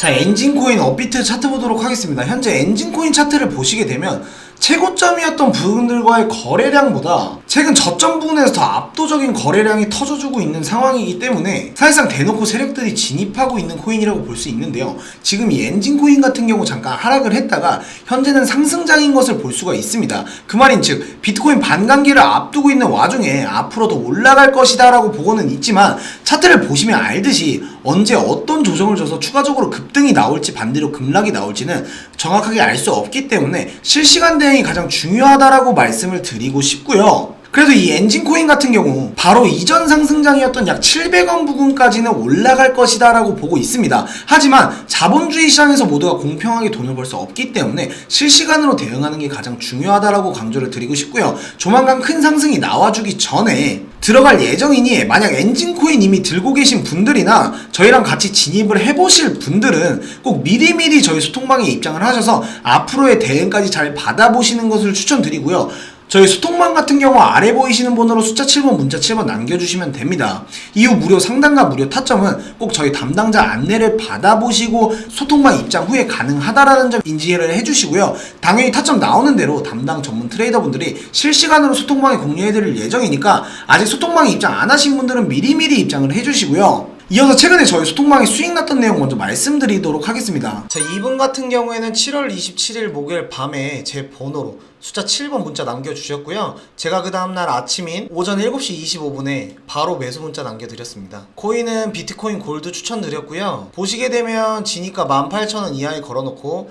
자 엔진코인 업비트 차트 보도록 하겠습니다. 현재 엔진코인 차트를 보시게 되면 최고점이었던 부분들과의 거래량보다 최근 저점 부분에서 더 압도적인 거래량이 터져주고 있는 상황이기 때문에 사실상 대놓고 세력들이 진입하고 있는 코인이라고 볼 수 있는데요. 지금 이 엔진 코인 같은 경우 잠깐 하락을 했다가 현재는 상승장인 것을 볼 수가 있습니다. 그 말인 즉 비트코인 반감기를 앞두고 있는 와중에 앞으로도 올라갈 것이다 라고 보고는 있지만 차트를 보시면 알듯이 언제 어떤 조정을 줘서 추가적으로 급등이 나올지 반대로 급락이 나올지는 정확하게 알 수 없기 때문에 실시간 대응이 가장 중요하다라고 말씀을 드리고 싶고요. 그래도 이 엔진코인 같은 경우 바로 이전 상승장이었던 약 700원 부근까지는 올라갈 것이다 라고 보고 있습니다. 하지만 자본주의 시장에서 모두가 공평하게 돈을 벌 수 없기 때문에 실시간으로 대응하는 게 가장 중요하다라고 강조를 드리고 싶고요. 조만간 큰 상승이 나와주기 전에 들어갈 예정이니 만약 엔진코인 이미 들고 계신 분들이나 저희랑 같이 진입을 해보실 분들은 꼭 미리미리 저희 소통방에 입장을 하셔서 앞으로의 대응까지 잘 받아보시는 것을 추천드리고요. 저희 소통방 같은 경우 아래 보이시는 번호로 숫자 7번 문자 7번 남겨주시면 됩니다. 이후 무료 상담과 무료 타점은 꼭 저희 담당자 안내를 받아보시고 소통방 입장 후에 가능하다라는 점 인지를 해주시고요. 당연히 타점 나오는 대로 담당 전문 트레이더분들이 실시간으로 소통방에 공유해드릴 예정이니까 아직 소통방에 입장 안 하신 분들은 미리미리 입장을 해주시고요. 이어서 최근에 저희 소통방에 수익 났던 내용 먼저 말씀드리도록 하겠습니다. 자, 이분 같은 경우에는 7월 27일 목요일 밤에 제 번호로 숫자 7번 문자 남겨주셨고요. 제가 그 다음날 아침인 오전 7시 25분에 바로 매수 문자 남겨드렸습니다. 코인은 비트코인 골드 추천드렸고요. 보시게 되면 지니까 18,000원 이하에 걸어놓고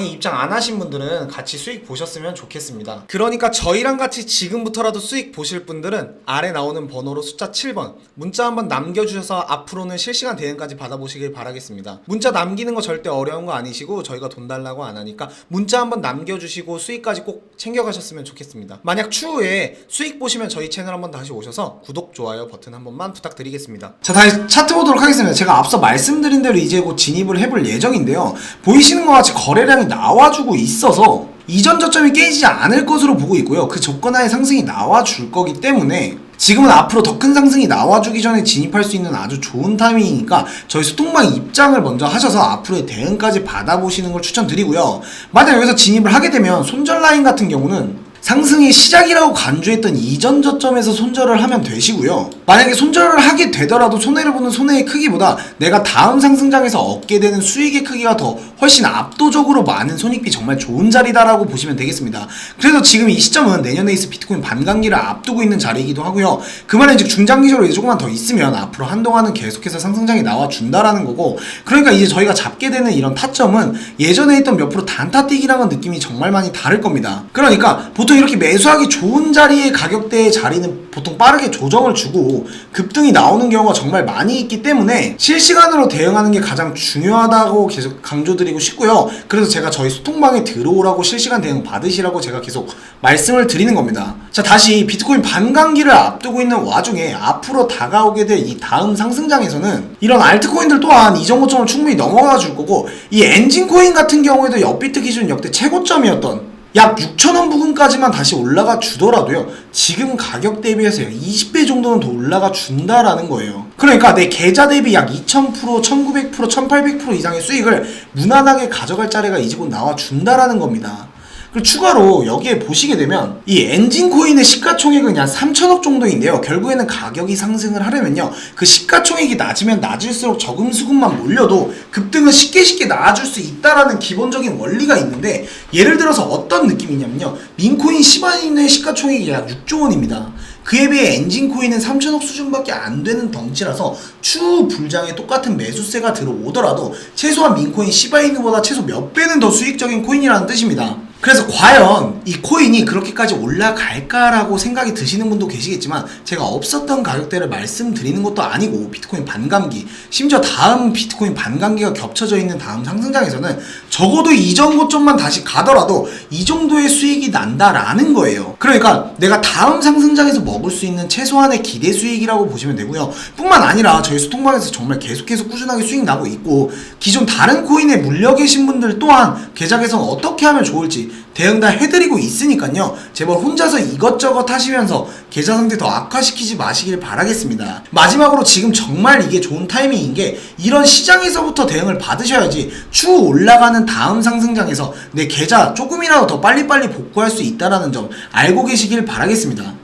에 입장 안 하신 분들은 같이 수익 보셨으면 좋겠습니다. 그러니까 저희랑 같이 지금부터라도 수익 보실 분들은 아래 나오는 번호로 숫자 7번 문자 한번 남겨주셔서 앞으로는 실시간 대응까지 받아보시길 바라겠습니다. 문자 남기는 거 절대 어려운 거 아니시고 저희가 돈 달라고 안 하니까 문자 한번 남겨주시고 수익까지 꼭 챙겨가셨으면 좋겠습니다. 만약 추후에 수익 보시면 저희 채널 한번 다시 오셔서 구독, 좋아요 버튼 한 번만 부탁드리겠습니다. 자 다시 차트 보도록 하겠습니다. 제가 앞서 말씀드린 대로 이제 곧 진입을 해볼 예정인데요. 보이시는 것 같이 거래량 이 나와주고 있어서 이전 저점이 깨지지 않을 것으로 보고 있고요. 그 조건하에 상승이 나와줄 거기 때문에 지금은 앞으로 더 큰 상승이 나와주기 전에 진입할 수 있는 아주 좋은 타이밍이니까 저희 소통방 입장을 먼저 하셔서 앞으로의 대응까지 받아보시는 걸 추천드리고요. 만약 여기서 진입을 하게 되면 손절 라인 같은 경우는 상승의 시작이라고 간주했던 이전 저점에서 손절을 하면 되시고요. 만약에 손절을 하게 되더라도 손해를 보는 손해의 크기보다 내가 다음 상승장에서 얻게 되는 수익의 크기가 더 훨씬 압도적으로 많은 손익비 정말 좋은 자리다라고 보시면 되겠습니다. 그래서 지금 이 시점은 내년에 있을 비트코인 반감기를 앞두고 있는 자리이기도 하고요. 그 말은 즉 중장기적으로 이제 조금만 더 있으면 앞으로 한동안은 계속해서 상승장이 나와준다라는 거고 그러니까 이제 저희가 잡게 되는 이런 타점은 예전에 했던 몇 프로 단타 뛰기랑은 느낌이 정말 많이 다를 겁니다. 그러니까 보통 이렇게 매수하기 좋은 자리의 가격대의 자리는 보통 빠르게 조정을 주고 급등이 나오는 경우가 정말 많이 있기 때문에 실시간으로 대응하는 게 가장 중요하다고 계속 강조드리고 싶고요. 그래서 제가 저희 소통방에 들어오라고 실시간 대응 받으시라고 제가 계속 말씀을 드리는 겁니다. 자, 다시 비트코인 반감기를 앞두고 있는 와중에 앞으로 다가오게 될 이 다음 상승장에서는 이런 알트코인들 또한 이전 고점을 충분히 넘어가 줄 거고 이 엔진코인 같은 경우에도 옆비트 기준 역대 최고점이었던 약 6천원 부근까지만 다시 올라가 주더라도요. 지금 가격 대비해서 약 20배 정도는 더 올라가 준다라는 거예요. 그러니까 내 계좌 대비 약 2000%, 1900%, 1800% 이상의 수익을 무난하게 가져갈 자리가 이제 곧 나와 준다라는 겁니다 그리고 추가로 여기에 보시게 되면 이 엔진 코인의 시가총액은 약 3천억 정도인데요. 결국에는 가격이 상승을 하려면요. 그 시가총액이 낮으면 낮을수록 저금 수급만 몰려도 급등은 쉽게 쉽게 나아줄 수 있다라는 기본적인 원리가 있는데 예를 들어서 어떤 느낌이냐면요. 민코인 시바인의 시가총액이 약 6조 원입니다. 그에 비해 엔진 코인은 3천억 수준밖에 안 되는 덩치라서 추후 불장에 똑같은 매수세가 들어오더라도 최소한 민코인 시바이누보다 최소 몇 배는 더 수익적인 코인이라는 뜻입니다. 그래서 과연 이 코인이 그렇게까지 올라갈까라고 생각이 드시는 분도 계시겠지만 제가 없었던 가격대를 말씀드리는 것도 아니고 비트코인 반감기 심지어 다음 비트코인 반감기가 겹쳐져 있는 다음 상승장에서는 적어도 이전 고점만 다시 가더라도 이 정도의 수익이 난다라는 거예요. 그러니까 내가 다음 상승장에서 먹을 수 있는 최소한의 기대 수익이라고 보시면 되고요. 뿐만 아니라 저희 소통방에서 정말 계속해서 꾸준하게 수익 나고 있고 기존 다른 코인에 물려 계신 분들 또한 계좌 개선 어떻게 하면 좋을지 대응 다 해드리고 있으니까요. 제발 혼자서 이것저것 하시면서 계좌 상태 더 악화시키지 마시길 바라겠습니다. 마지막으로 지금 정말 이게 좋은 타이밍인 게 이런 시장에서부터 대응을 받으셔야지 추후 올라가는 다음 상승장에서 내 계좌 조금이라도 더 빨리빨리 복구할 수 있다는 점 알고 계시길 바라겠습니다.